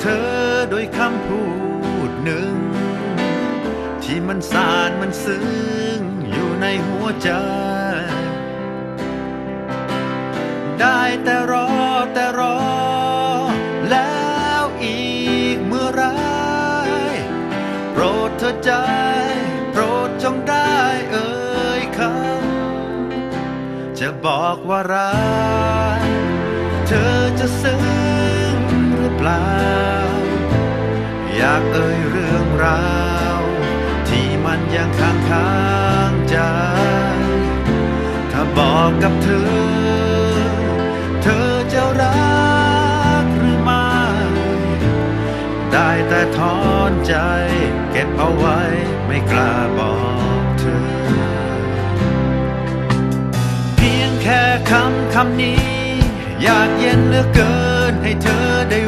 เธอด้วยคำพูดหนึ่ง ที่มันสานมันซึ้งอยู่ในหัวใจ ได้แต่รอแต่รอ แล้วอีกเมื่อไรโปรดเธอใจ โปรดจงได้เอ่ยคำจะบอกว่ารักเธอจะซึ้ง หรือเปล่าอยากเอ่ยเรื่องราว ที่มันยังค้างค้างใจ ถ้าบอกกับเธอ เธอจะรักหรือไม่ ได้แต่ถอนใจ เก็บเอาไว้ไม่กล้าบอกเธอ เพียงแค่คำคำนี้อยากเย็นเหลือเกินให้เธอได้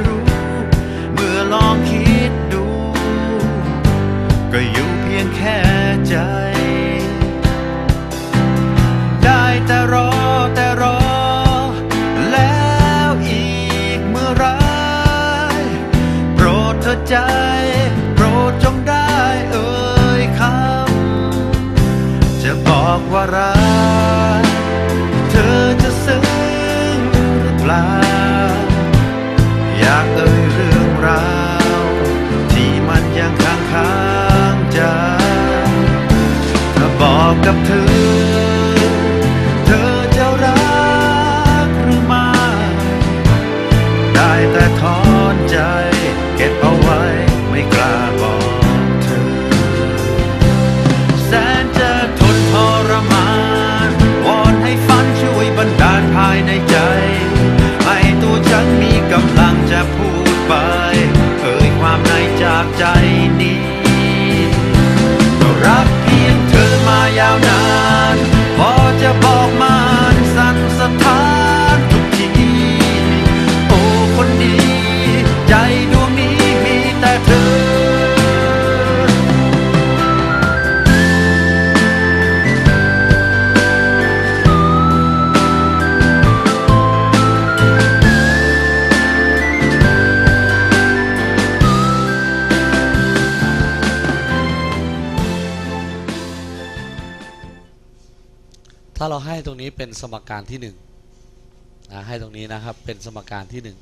ลองคิดดู ก็อยู่เพียงแค่ใจ ได้แต่รอแต่รอ แล้วอีกเมื่อไรโปรดเธอใจ โปรดจงได้เอ่ยคำจะบอกว่ารัก เธอจะซึ้งหรือเปล่า ถ้าเราให้ตรงนี้เป็นสมการที่หนึ่งนะให้ตรงนี้นะครับเป็นสมการที่หนึ่ง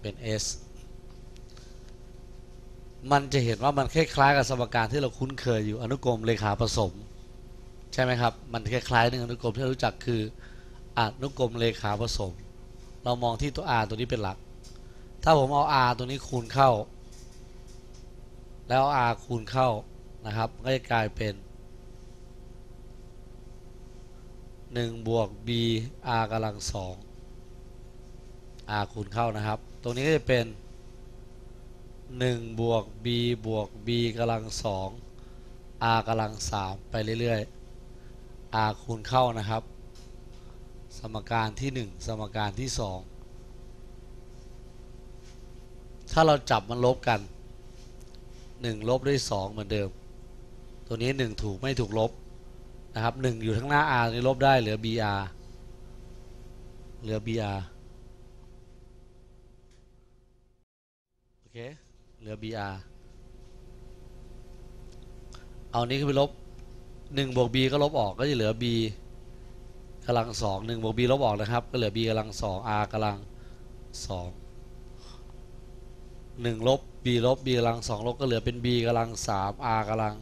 เป็น s มันจะเห็นว่ามันคล้ายๆกับสมการที่เราคุ้นเคยอยู่อนุกรมเลขาผสม ใช่ไหมครับ มันคล้ายๆหนึ่งอนุกรมที่เรารู้จักคืออนุกรมเลขาผสม เรามองที่ตัว r ตัวนี้เป็นหลัก ถ้าผมเอา r ตัวนี้คูณเข้า แล้ว r คูณเข้านะครับก็จะกลายเป็น 1บวก b r กำลัง2 r คูณเข้านะครับ ตรงนี้ก็จะเป็น 1 บวก b บวก b กำลัง2 r กำลัง3ไปเรื่อยๆ r คูณเข้านะครับ สมการที่ 1 สมการที่ 2 ถ้าเราจับมันลบกัน 1 ลบด้วย 2 เหมือนเดิม ตัวนี้ 1 ถูกไม่ถูกลบ นะครับหนึ่งอยู่ทั้างหน้า r นี่ลบได้เหลือ br เหลือ br โอเคเหลือ br เอานี้ขึ้นไปลบ1บวก b ก็ลบออกก็จะเหลือ b กำลัง2 1บวก b ลบออกนะครับ ก็เหลือ b กำลัง2 r กำลัง2 1ลบ b ลบ b กำลัง2ลบก็เหลือเป็น b กำลัง3 r กำลัง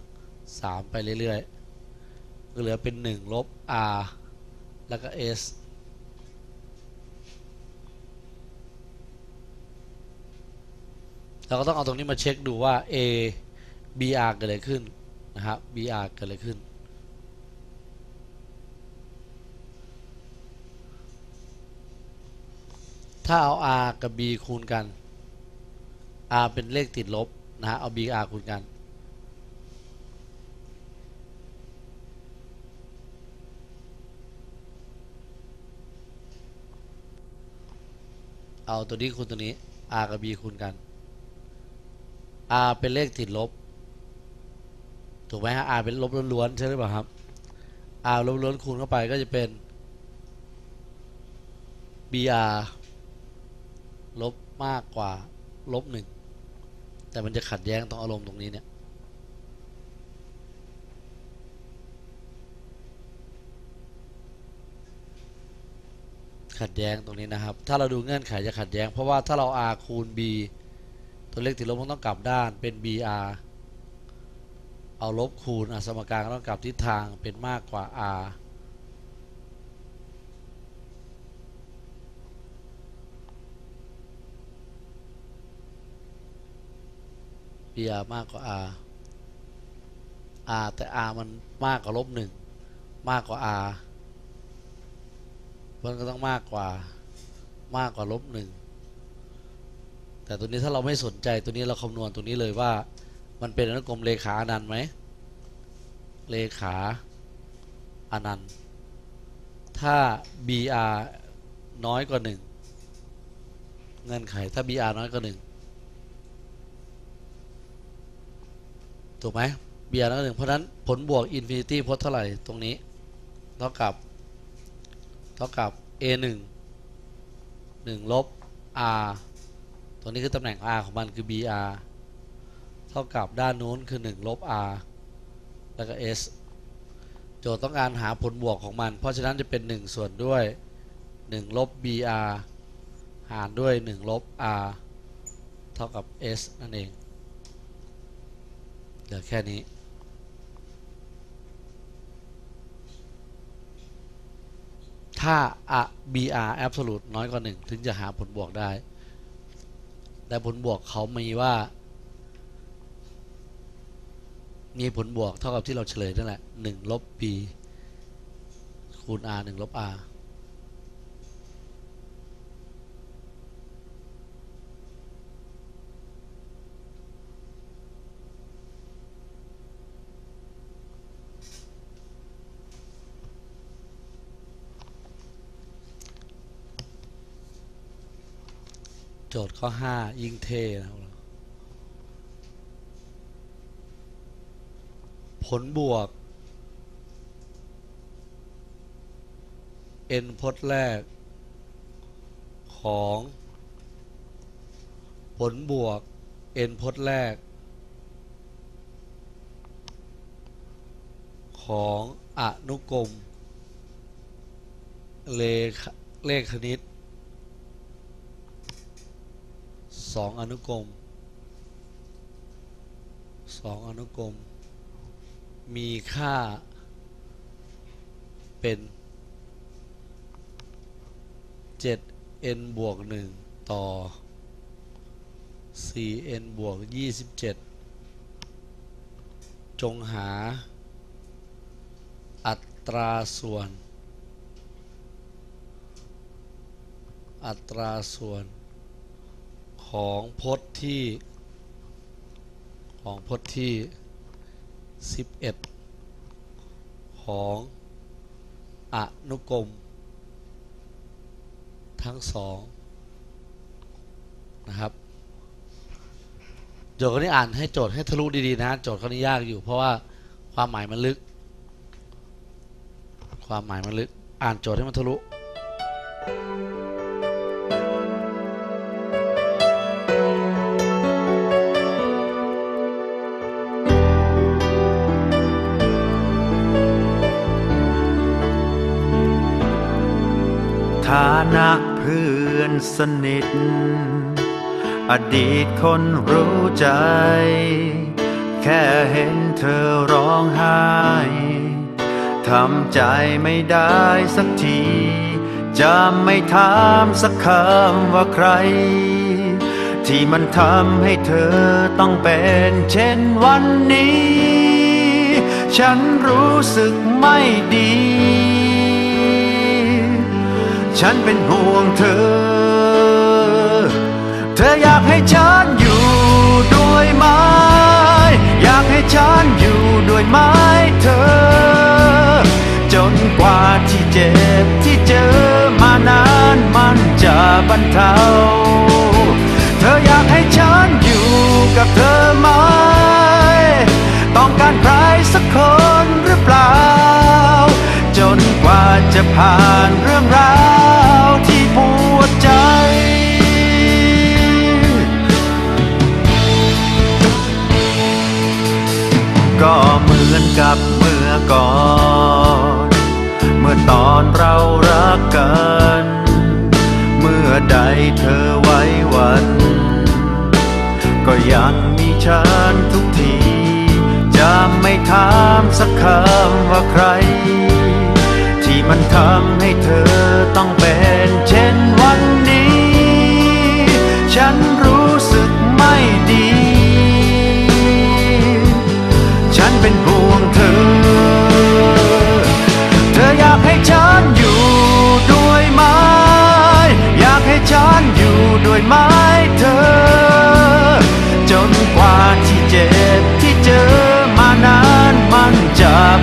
3ไปเรื่อยๆ ก็เหลือเป็น 1 ลบ r แล้วก็ s เราก็ต้องเอาตรงนี้มาเช็คดูว่า a br เกิดอะไรขึ้นนะครับ br เกิดอะไรขึ้น ถ้าเอา r กับ b คูณกัน r เป็นเลขติดลบนะฮะเอา br คูณกัน เอาตัวนี้คูณตัวนี้ r กับ b คูณกัน r เป็นเลขติดลบ ถูกไหมฮะ r เป็นลบล้วนๆใช่หรือเปล่าครับ r ลบล้วนคูณเข้าไปก็จะเป็น br ลบมากกว่าลบหนึ่งแต่มันจะขัดแย้งตรงอารมณ์ตรงนี้เนี่ย ขัดแย้งตรงนี้นะครับ ถ้าเราดูเงื่อนไขจะขัดแย้ง เพราะว่าถ้าเรา r คูณ b ตัวเลขติดลบมันต้องกลับด้านเป็น br เอาลบคูณสมการก็ต้องกลับทิศทางเป็นมากกว่า r br มากกว่า r r แต่ r มันมากกว่าลบหนึ่งมากกว่า r มันก็ต้องมากกว่ามากกว่าลบหนึ่งแต่ตัวนี้ถ้าเราไม่สนใจตัวนี้เราคำนวณตัวนี้เลยว่า มันเป็นอนุกรมเลขาอนันต์ไหมเลขาอนันต์ถ้า br น้อยกว่าหนึ่งเงื่อนไขถ้า br น้อยกว่าหนึ่งถูกไหม br น้อยกว่าหนึ่งเพราะนั้นผลบวกอินฟินิตี้พจน์เท่าไหร่ตรงนี้เท่ากับ เท่ากับ a 1 1ลบ r ตัวนี้คือตำแหน่ง r ของมันคือ br เท่ากับด้านนู้นคือ 1 ลบ r แล้วก็ s โจทย์ต้องการหาผลบวกของมัน เพราะฉะนั้นจะเป็น 1 ส่วนด้วย 1 ลบ br หารด้วย 1 ลบ r เท่ากับ s นั่นเอง เหลือแค่นี้ ถ้า a br absolute น้อยกว่า 1 ถึงจะหาผลบวกได้ แต่ผลบวกเขามีว่า มีผลบวกเท่ากับที่เราเฉลยนั่นแหละ1ลบ b คูณ r 1ลบ r โจทย์ข้อ5ยิ่งเทนะผลบวก n พจน์แรก ของ ผลบวก n พจน์แรก ของอนุกรมเลขเลขคณิตส องอนุกรมสองอนุกรม มีค่าเป็น 7n บวก 1 ต่อ 4n บวก 27 จงหา อัตราส่วน อัตราส่วน ของพจน์ที่ของพจน์ที่ 11 ของอนุกรม ทั้งสองนะครับโจทย์ข้อนี้อ่านให้โจทย์ให้ทะลุดีๆนะ โจทย์ข้อนี้ยากอยู่เพราะว่าความหมายมันลึก ความหมายมันลึก อ่านโจทย์ให้มันทะลุ ฐานะเพื่อนสนิท อดีตคนรู้ใจ แค่เห็นเธอร้องไห้ทำใจไม่ได้สักที จะไม่ถามสักคำว่าใคร ที่มันทำให้เธอต้องเป็นเช่นวันนี้ ฉันรู้สึกไม่ดี ฉันเป็นห่วงเธอ เธออยากให้ฉันอยู่ด้วยไหม อยากให้ฉันอยู่ด้วยไหมเธอ จนกว่าที่เจ็บที่เจอมานานมันจะบรรเทา เธออยากให้ฉันอยู่กับเธอไหม ต้องการใครสักคนหรือเปล่า จนกว่าจะผ่าน เธอไว้วัน ก็ยังมีฉันทุกที จะไม่ถามสักคำว่าใคร ที่มันทำให้เธอต้องเป็นเช่นวันนี้ ฉันรู้สึกไม่ดี ฉันเป็นห่วง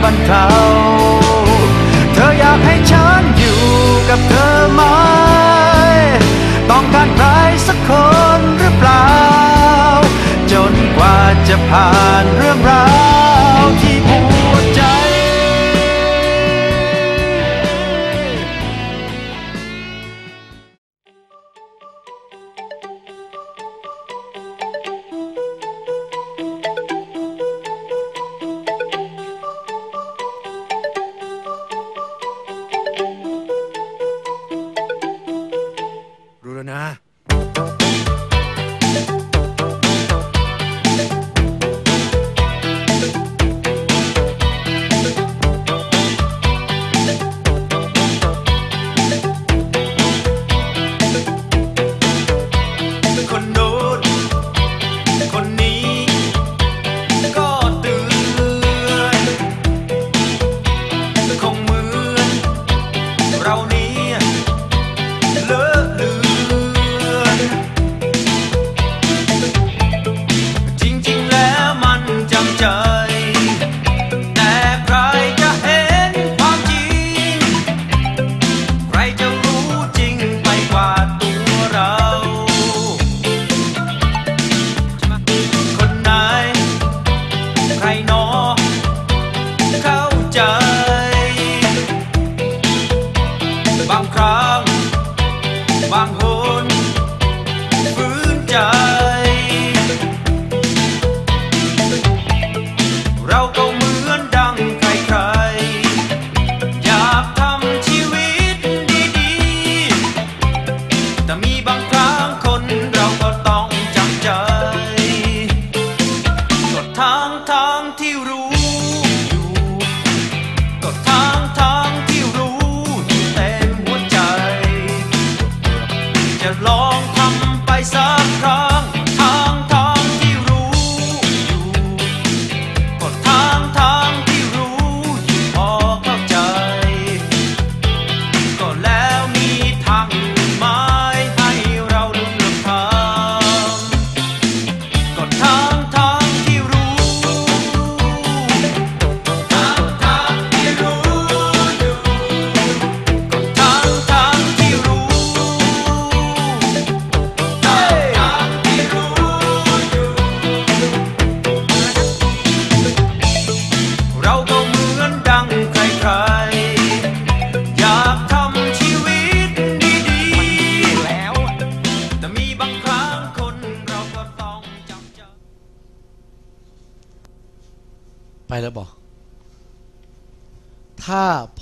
บรรเทา เธออยากให้ฉันอยู่กับเธอไหม ต้องการใครสักคนหรือเปล่า จนกว่าจะผ่าน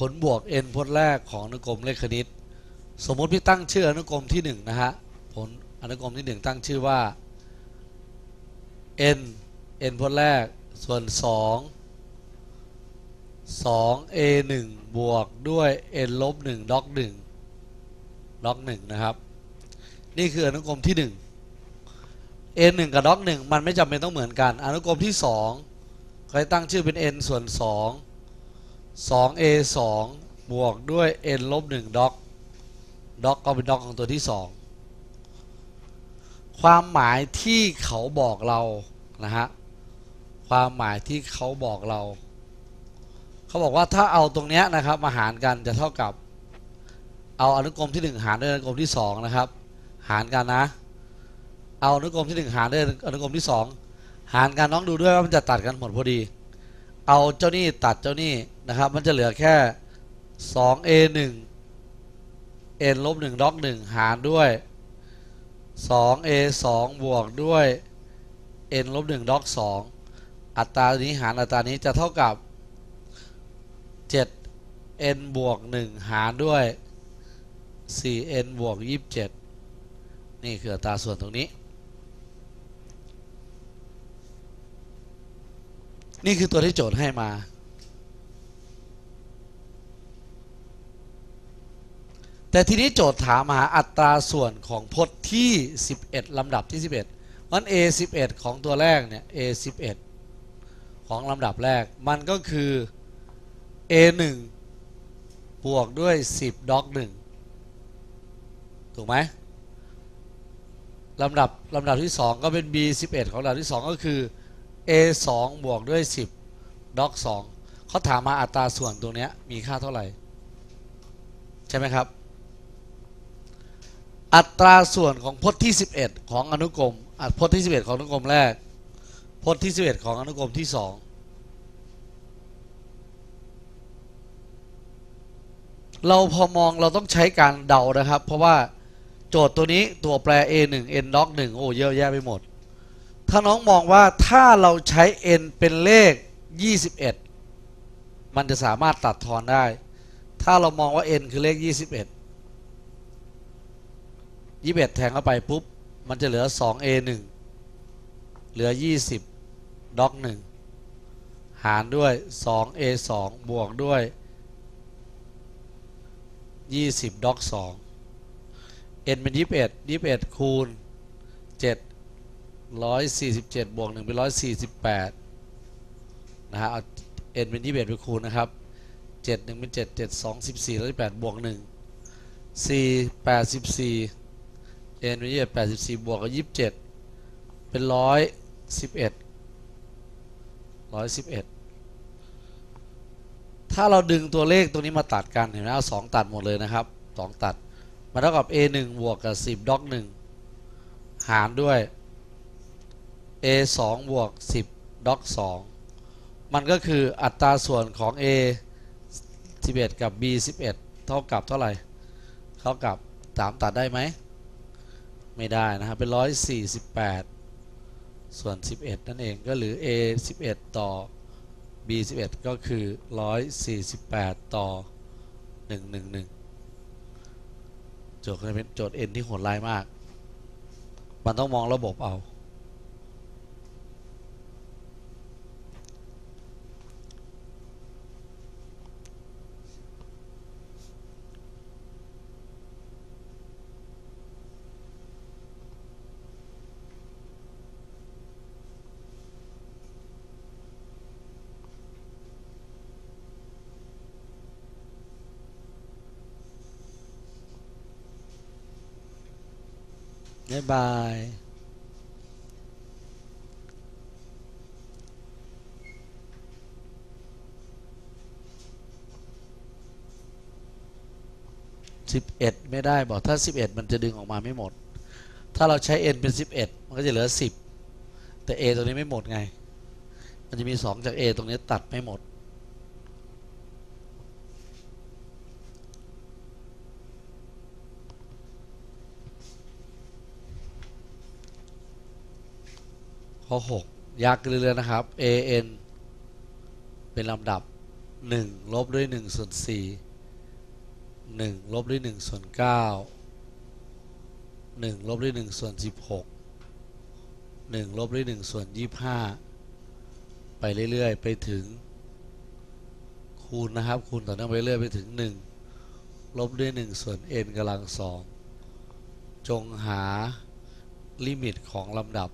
ลบวก n พจน์แรกของอนุกรมเลขคณิต สมมติพี่ตั้งชื่ออนุกรมที่หนึ่งนะฮะผลอนุกรมที่หนึ่งตั้งชื่อว่า n n พจน์แรกส่วนสองสอง a หนึ่งบวกด้วย n ลบหนึ่งด็อกหนึ่งด็อกหนึ่งนะครับ นี่คืออนุกรมที่หนึ่ง n หนึ่งกับด็อกหนึ่งมันไม่จำเป็นต้องเหมือนกัน อนุกรมที่สองเคยตั้งชื่อเป็น n ส่วน 2 2 a 2บวกด้วย n ลบ1ด็อกด็อกก็เป็นด็อกของตัวที่ 2 ความหมายที่เขาบอกเรานะฮะความหมายที่เขาบอกเรา เขาบอกว่าถ้าเอาตรงเนี้ยนะครับมาหารกันจะเท่ากับ เอาอนุกรมที่ 1 หารด้วยอนุกรมที่ 2 นะครับ หารกันนะ เอาอนุกรมที่ 1 หารด้วยอนุกรมที่ 2 หารกันน้องดูด้วยว่ามันจะตัดกันหมดพอดี เอาเจ้านี่ตัดเจ้านี่นะครับ มันจะเหลือแค่ 2a 1 n ลบ1ด็อก1หารด้วย 2a 2บวกด้วย n ลบ1ด็อก2อัตรานี้หารอัตรานี้จะเท่ากับ 7 n บวก1หารด้วย 4n บวก27 นี่คืออัตราส่วนตรงนี้ นี่คือตัวที่โจทย์ให้มา แต่ทีนี้โจทย์ถามหาอัตราส่วนของพจน์ที่ 11 ลำดับที่ 11มัน a 11 ของตัวแรกเนี่ย a 11 ของลำดับแรก มันก็คือ a 1บวกด้วย 10ด็อก1ถูกไหมลำดับลำดับที่ 2 ก็เป็น b 11 ของลำดับที่ 2 ก็คือ a 2บวกด้วย 10ด็อก2เขาถามมาอัตราส่วนตรงเนี้ยมีค่าเท่าไหร่ ใช่ไหมครับ อัตราส่วนของพจน์ที่ 11 ของอนุกรมพจน์ที่ 11 ของอนุกรมแรกพจน์ที่ 11 ของอนุกรมที่ 2 เราพอมองเราต้องใช้การเดานะครับ เพราะว่าโจทย์ตัวนี้ตัวแปร a 1 n log 1โอ้เยอะแยะไปหมด ถ้าน้องมองว่าถ้าเราใช้ n เป็นเลข 21 มันจะสามารถตัดทอนได้ ถ้าเรามองว่า n คือเลข 21 21 แทงเข้าไปปุ๊บ มันจะเหลือ 2a 1เหลือ 20ด็อก1หารด้วย 2a 2บวกด้วย 20ด็อก2 n เป็น 21 21 คูณ 7 147 บวก1เป็น 148 นะฮะเอา n เป็น21ไปคูณนะครับ 7 1 เป็น 7 7 2 14 1 8บวก 1 4 84 n เป็น21 84 บวกกับ27 เป็น 111 111 ถ้าเราดึงตัวเลขตัวนี้มาตัดกันเห็นไหมเอา2ตัดหมดเลยนะครับ 2 ตัดมันเท่ากับ a 1บวกกับ 10ด็อก1หารด้วย a 2บวก10ด็อก2มันก็คืออัตราส่วนของ a 11 กับ b 11 เท่ากับเท่าไหร่ เท่ากับ3ตัดได้ไหม ไม่ได้นะครับ เป็น 148 ส่วน 11 นั่นเองก็หรือ a 11 ต่อ b 11 ก็คือ 148 ต่อ 111 โจทย์นี้เป็นโจทย์ n ที่โหดร้ายมาก มันต้องมองระบบเอา บ๊ายบายสิบเอ็ดไม่ได้บอกถ้าสิบเอ็ดมันจะดึงออกมาไม่หมด ถ้าเราใช้ n เป็นสิบเอ็ดมันก็จะเหลือสิบแต่ a ตรงนี้ไม่หมดไง มันจะมีสองจาก a ตรงนี้ตัดไม่หมด ข้อ 6 ยากเรื่อยๆนะครับ a n เป็นลำดับ 1 ลบด้วย1ส่วน4 1ลบด้วย1ส่วน9 1ลบด้วย1ส่วน16 1ลบด้วย1ส่วน25 ไปเรื่อยๆ ไปถึง คูณนะครับ คูณต่อเนื่องไปเรื่อยไปถึง 1 ลบด้วย1ส่วน n กำลัง 2 จงหาลิมิตของลำดับ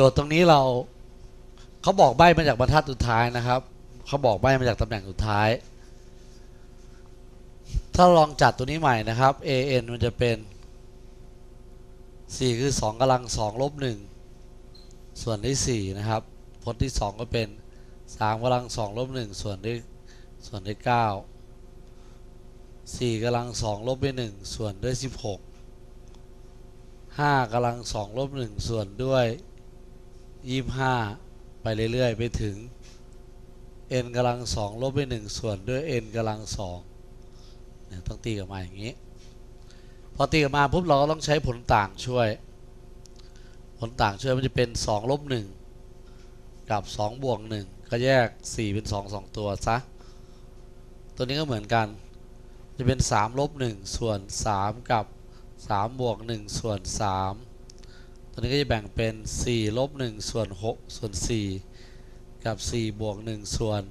โจทย์ตรงนี้เราเขาบอกใบมาจากบรรทัดสุดท้ายนะครับเขาบอกใบมาจากตำแหน่งสุดท้าย ถ้าลองจัดตัวนี้ใหม่นะครับ an มันจะเป็น 4 คือ 2กำลัง2ลบ1ส่วนที่ 4 นะครับพจน์ที่ 2 ก็เป็น 3กำลัง2ลบ1ส่วนด้วยส่วนด้วย9 4กำลัง2ลบด้วย1ส่วนด้วย 16 5กำลัง2ลบ1ส่วนด้วย 25ไปเรื่อยๆ ไปถึง n กำลัง2ลบด้วย1ส่วนด้วย n กำลัง2เนี่ยต้องตีกลับมาอย่างนี้ พอตีกลับมาปุ๊บเราก็ต้องใช้ผลต่างช่วย ผลต่างช่วยมันจะเป็น2ลบ1กับ2บวก1ก็แยก 4 เป็น 2 2 ตัวซะ ตัวนี้ก็เหมือนกัน จะเป็น3ลบ1ส่วน 3 กับ3บวก1ส่วน 3 ตัวนี้ก็จะแบ่งเป็น4ลบ1ส่วน6ส่วน 4 กับ 4 บวก 1 ส่วน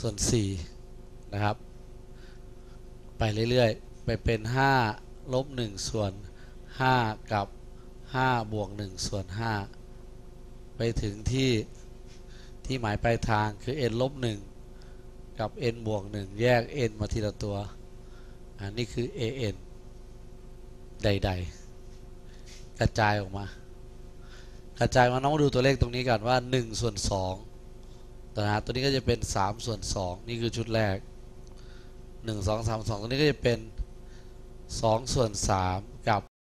ส่วน 4 นะครับ ไปเรื่อยๆ ไปเป็น 5 ลบ 1 ส่วน 5 กับ 5 บวก 1 ส่วน 5 ไปถึงที่ที่หมายปลายทางคือ n ลบ 1 กับ n บวก 1 แยก n มาทีละตัว อันนี้คือ an ใด ๆ กระจายออกมา กระจายมาน้องดูตัวเลขตรงนี้ก่อนว่า1ส่วน2นะฮะตัวนี้ก็จะเป็น3ส่วน2นี่คือชุดแรก 1 2 3 2ตัวนี้ก็จะเป็น2ส่วน3